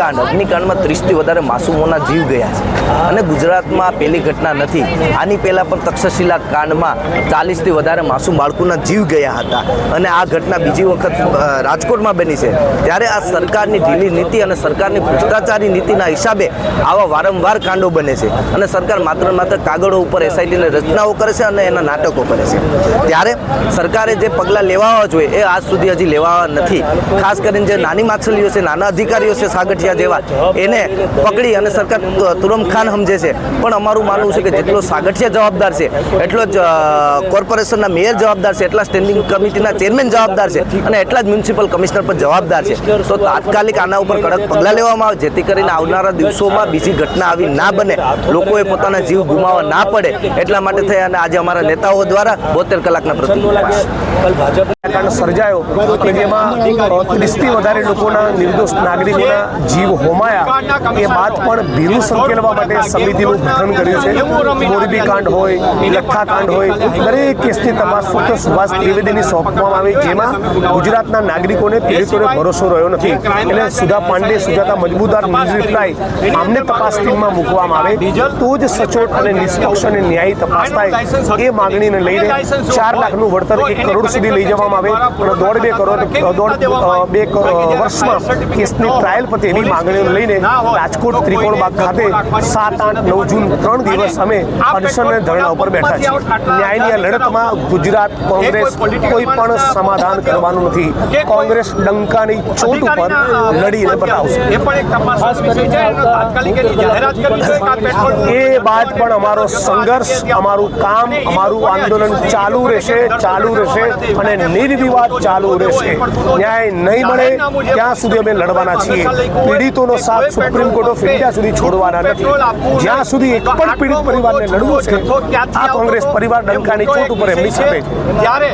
કાંડ અગ્નિકાંડમાં ત્રીસથી વધારે માસૂમોના જીવ ગયા છે. અને ગુજરાતમાં પહેલી ઘટના નથી. આની પહેલાં પણ તક્ષશિલા કાંડમાં ચાલીસથી વધારે માસૂમ બાળકોના જીવ ગયા હતા. અને આ ઘટના બીજી વખત રાજકોટમાં બની છે. ત્યારે આ સરકારની ઢીલી નીતિ અને સરકારની ભ્રષ્ટાચારી નીતિના હિસાબે આવા વારંવાર કાંડો બને છે. અને સરકાર માત્ર માત્ર કાગળો ઉપર એસઆઈટીની રચનાઓ કરે છે અને એના નાટકો કરે છે. ત્યારે સરકારે જે પગલાં લેવા જોઈએ એ આજ સુધી હજી લેવા નથી. ખાસ કરીને જે નાની માછલીઓ છે, નાના અધિકારીઓ છે, સાગઠિયા જેવા એને પકડી અને સરકાર તુરમ ખાન સમજે છે. પણ અમારું માનવું છે કે જેટલો સાગઠિયા જવાબદાર છે, એટલો જ કોર્પોરેશનના મેયર જવાબદાર છે, એટલા સ્ટેન્ડિંગ કમિટીના ચેરમેન જવાબદાર છે અને એટલા જ મ્યુનિસિપલ કમિશનર પણ જવાબદાર છે. તો તાત્કાલિક આના ઉપર કડક પગલાં લેવામાં આવે, જેથી કરીને આવનારા દિવસોમાં બીજી ઘટના આવી ના બને. લોકોએ પોતાના જીવ ગુમાવવા ના પડે, એટલા માટે થઈ અને આજે અમારા નેતાઓ દ્વારા બોતેર કલાકના પ્રતિનિધિ સર્જાયો જેમાં વધારે લોકોના નિર્દોષ નાગરિકોના જીવ હોમાયા એ વાત પણ ભીનું સંકેલવા માટે સમિતિનું ગઠન કર્યું છે. મોરબી કાંડ હોય લખા કાંડ હોય, દરેક કેસની તપાસ ફક્ત સુભાષ ત્રિવેદીની સોંપવામાં આવી, જેમાં ગુજરાતના નાગરિકોને પીડિતોને ભરોસો રહ્યો નથી. એટલે સુધા પાંડે, સુજાતા મજબૂદાર ન્યૂઝ આમને તપાસ ટીમમાં મૂકવામાં આવે, તો જ સચોટ અને નિષ્પક્ષ અને ન્યાયી તપાસ થાય. એ માંગણીને લઈને ચાર લાખનું વળતર એક કરોડ સુધી લઈ જવામાં આવે. અને દોઢ બે કરોડ દોઢ બે વર્ષમાં કેસની ટ્રાયલ પતે એવી માંગણીઓ લઈને રાજકોટ ત્રિકોણબાગ ખાતે સાત આઠ નવ જૂન ત્રણ દિવસ અમે અનશન અને ધરણા ઉપર બેઠા છીએ. ન્યાયની આ લડતમાં ગુજરાત કોંગ્રેસ કોઈ પણ સમાધાન કરવાનું નથી. કોંગ્રેસ ડંકાની ચોટ ઉપર લડીને બતાવશે એ બાદ પણ અમારો સંઘર્ષ અમારું કામ અમારું આંદોલન ચાલુ રહેશે ચાલુ રહેશે અને નિર્વિવાદ ચાલુ રહેશે. ન્યાય નહીં મળે ત્યાં સુધી અમે લડવાના છીએ. પીડિતોનો સાથ સુપ્રીમ કોર્ટ ઓફ ઇન્ડિયા સુધી છોડવાના નથી. જ્યાં સુધી એક પણ પીડિત પરિવારને લડવું છે આ કોંગ્રેસ પરિવાર ડંકાની ચોટ ઉપર એમની સાથે છે. ત્યારે